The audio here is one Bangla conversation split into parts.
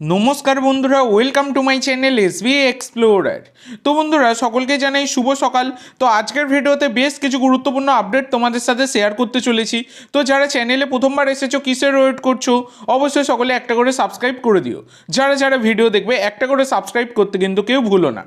নমস্কার বন্ধুরা welcome to my channel S B explorer তো বন্ধুরা, সকলকে জানাই শুভ সকাল। তো আজকের ভিডিওতে বেশ কিছু গুরুত্বপূর্ণ আপডেট তোমাদের সাথে শেয়ার করতে চলেছি। তো যারা চ্যানেলে প্রথমবার এসেছ, কিসের ওয়েট করছ, অবশ্যই সকলে একটা করে সাবস্ক্রাইব করে দিও। যারা যারা ভিডিও দেখবে, একটা করে সাবস্ক্রাইব করতে কিন্তু কেউ ভুলো না।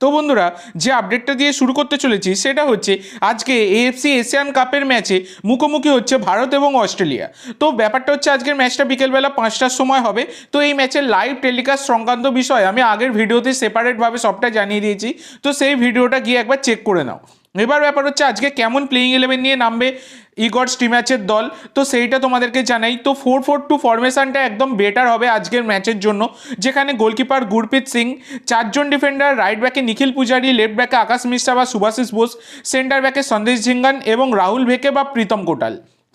তো বন্ধুরা, যে আপডেটটা দিয়ে শুরু করতে চলেছি সেটা হচ্ছে, আজকে এএফসি এশিয়ান কাপের ম্যাচে মুখোমুখি হচ্ছে ভারত এবং অস্ট্রেলিয়া। তো ব্যাপারটা হচ্ছে, আজকের ম্যাচটা বিকেলবেলা পাঁচটার সময় হবে। তো এই ম্যাচের লাইভ টেলিকাস্ট সংক্রান্ত বিষয় আমি আগের ভিডিওতে সেপারেটভাবে সবটা জানিয়ে দিয়েছি। তো সেই ভিডিওটা গিয়ে একবার চেক করে নাও। এবার ব্যাপার হচ্ছে আজকে কেমন প্লেইং ইলেভেন নিয়ে নামবে ইগট ম্যাচের দল? তো সেইটা তোমাদেরকে জানাই। তো ফোর ফোর টু ফরমেশানটা একদম বেটার হবে আজকের ম্যাচের জন্য। যেখানে গোলকিপার গুরপ্রীত সিং চারজন ডিফেন্ডার রাইট ব্যাকে নিখিল পূজারি লেফট ব্যাকে আকাশ মিশ্রা বা সুভাশিস বোস সেন্টার ব্যাকে সন্দেশ ঝিঙ্গান এবং রাহুল ভেকে বা প্রীতম কোটাল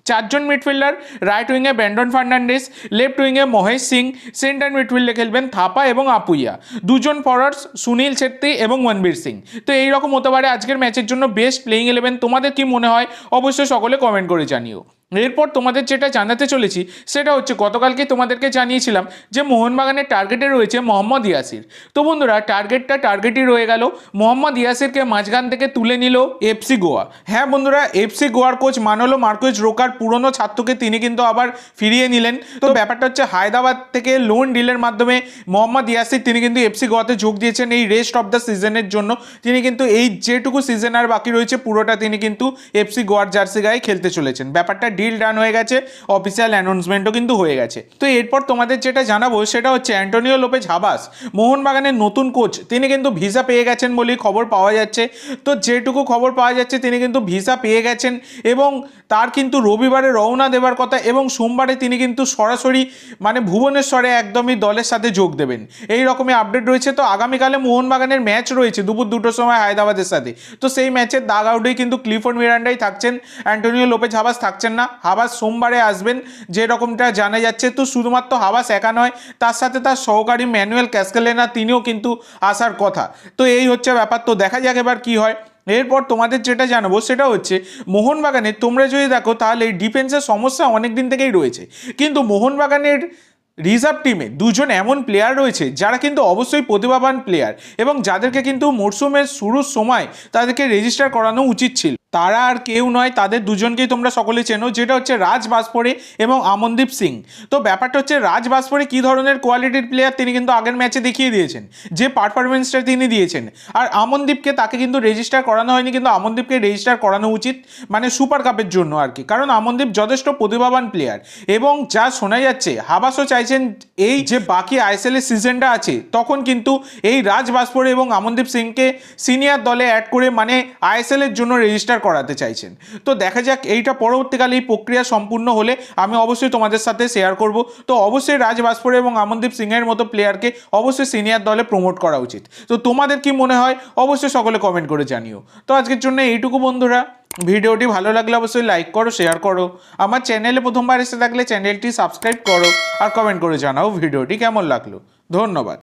চারজন মিডফিল্ডার রাইট উইংয়ে ব্যান্ডন ফার্নান্ডিস লেফট উইংয়ে মহেশ সিং সেন্টার মিডফিল্ডে খেলবেন থাপা এবং আপুইয়া। দুজন ফরওয়ার্ডস সুনীল ছেত্রী এবং মনবীর সিং। তো এই রকম হতে পারে আজকের ম্যাচের জন্য বেস্ট প্লেইং ইলেভেন তোমাদের কি মনে হয়? অবশ্যই সকলে কমেন্ট করে জানিও। এরপর তোমাদের যেটা জানাতে চলেছি সেটা হচ্ছে গতকালকে তোমাদেরকে জানিয়েছিলাম যে মোহনবাগানের টার্গেটে রয়েছে মোহাম্মদ ইয়াসির। তো বন্ধুরা টার্গেটটা টার্গেটই রয়ে গেল। মোহাম্মদ ইয়াসিরকে মাঝখান থেকে তুলে নিল এফসি গোয়া। হ্যাঁ বন্ধুরা এফসি গোয়ার কোচ মানলো মার্কোজ রোকার পুরনো ছাত্রকে তিনি কিন্তু আবার ফিরিয়ে নিলেন। তো ব্যাপারটা হচ্ছে হায়দ্রাবাদ থেকে লোন ডিলের মাধ্যমে মোহাম্মদ ইয়াসির তিনি কিন্তু এফসি গোয়াতে যোগ দিয়েছেন এই রেস্ট অফ দ্য সিজনের জন্য। তিনি কিন্তু এই যেটুকু সিজন আর বাকি রয়েছে পুরোটা তিনি কিন্তু এফসি গোয়ার জার্সি গায়ে খেলতে চলেছেন। ব্যাপারটা ডিল ডান হয়ে গেছে অফিসিয়াল অ্যানাউন্সমেন্টও কিন্তু হয়ে গেছে। তো এরপর তোমাদের যেটা জানাব সেটা হচ্ছে অ্যান্টোনিও লোপেজ হাবাস মোহনবাগানের নতুন কোচ তিনি কিন্তু ভিসা পেয়ে গেছেন বলেই খবর পাওয়া যাচ্ছে। তো যেটুকু খবর পাওয়া যাচ্ছে, তিনি কিন্তু ভিসা পেয়ে গেছেন এবং তার কিন্তু রবিবারে রওনা দেওয়ার কথা এবং সোমবারে তিনি কিন্তু সরাসরি মানে ভুবনেশ্বরে একদমই দলের সাথে যোগ দেবেন। এই রকমই আপডেট রয়েছে। তো আগামীকালে মোহনবাগানের ম্যাচ রয়েছে, দুপুর দুটোর সময় হায়দ্রাবাদের সাথে। তো সেই ম্যাচের দাগ আউটেই কিন্তু ক্লিফোর্ড মিরান্ডাই থাকছেন অ্যান্টোনিও লোপেজ হাবাস থাকছেন না। হাবাস সোমবারে আসবেন, যে রকমটা জানা যাচ্ছে। তো শুধুমাত্র হাবাস একা নয়, তার সাথে তার সহকারী ম্যানুয়েল ক্যাসকেলেনা, তিনিও কিন্তু আসার কথা। তো এই হচ্ছে ব্যাপার। তো দেখা যাক এবার কি হয়। এরপর তোমাদের যেটা জানাব, সেটা হচ্ছে, মোহনবাগানে তোমরা যদি দেখো, তাহলে এই ডিফেন্সের সমস্যা অনেক দিন থেকেই রয়েছে। কিন্তু মোহনবাগানের রিজার্ভ টিমে দুজন এমন প্লেয়ার রয়েছে, যারা কিন্তু অবশ্যই প্রতিভাবান প্লেয়ার এবং যাদেরকে কিন্তু মরশুমের শুরুর সময় তাদেরকে রেজিস্টার করানো উচিত ছিল। তারা আর কেউ নয়, তাদের দুজনকেই তোমরা সকলে চেনো, যেটা হচ্ছে রাজ বাসপরে এবং আমনদীপ সিং। তো ব্যাপারটা হচ্ছে রাজ বাসপরে কী ধরনের কোয়ালিটির প্লেয়ার তিনি কিন্তু আগের ম্যাচে দেখিয়ে দিয়েছেন, যে পারফরমেন্সটা তিনি দিয়েছেন। আর আমনদীপকে তাকে কিন্তু রেজিস্টার করানো হয়নি, কিন্তু আমনদীপকে রেজিস্টার করানো উচিত মানে সুপার কাপের জন্য আর কি। কারণ আমনদীপ যথেষ্ট প্রতিভাবান প্লেয়ার এবং যা শোনা যাচ্ছে, হাবাসও চাইছেন এই যে বাকি আইএসএল এর সিজনটা আছে, তখন কিন্তু এই রাজ বাসপরে এবং আমনদীপ সিংকে সিনিয়র দলে অ্যাড করে মানে আইএসএল এর জন্য রেজিস্টার করাতে চাইছেন। তো দেখা যাক, এইটা পরবর্তীকালে এই প্রক্রিয়া সম্পূর্ণ হলে আমি অবশ্যই তোমাদের সাথে শেয়ার করব। তো অবশ্যই রাজ বাসপরে এবং আমনদীপ সিংয়ের মতো প্লেয়ারকে অবশ্যই সিনিয়র দলে প্রমোট করা উচিত। তো তোমাদের কি মনে হয়, অবশ্যই সকলে কমেন্ট করে জানিও। তো আজকের জন্য এইটুকু বন্ধুরা। ভিডিওটি ভালো লাগলে অবশ্যই লাইক করো শেয়ার করো। আমার চ্যানেলে প্রথমবার এসে থাকলে চ্যানেলটি সাবস্ক্রাইব করো আর কমেন্ট করে জানাও ভিডিওটি কেমন লাগল। ধন্যবাদ।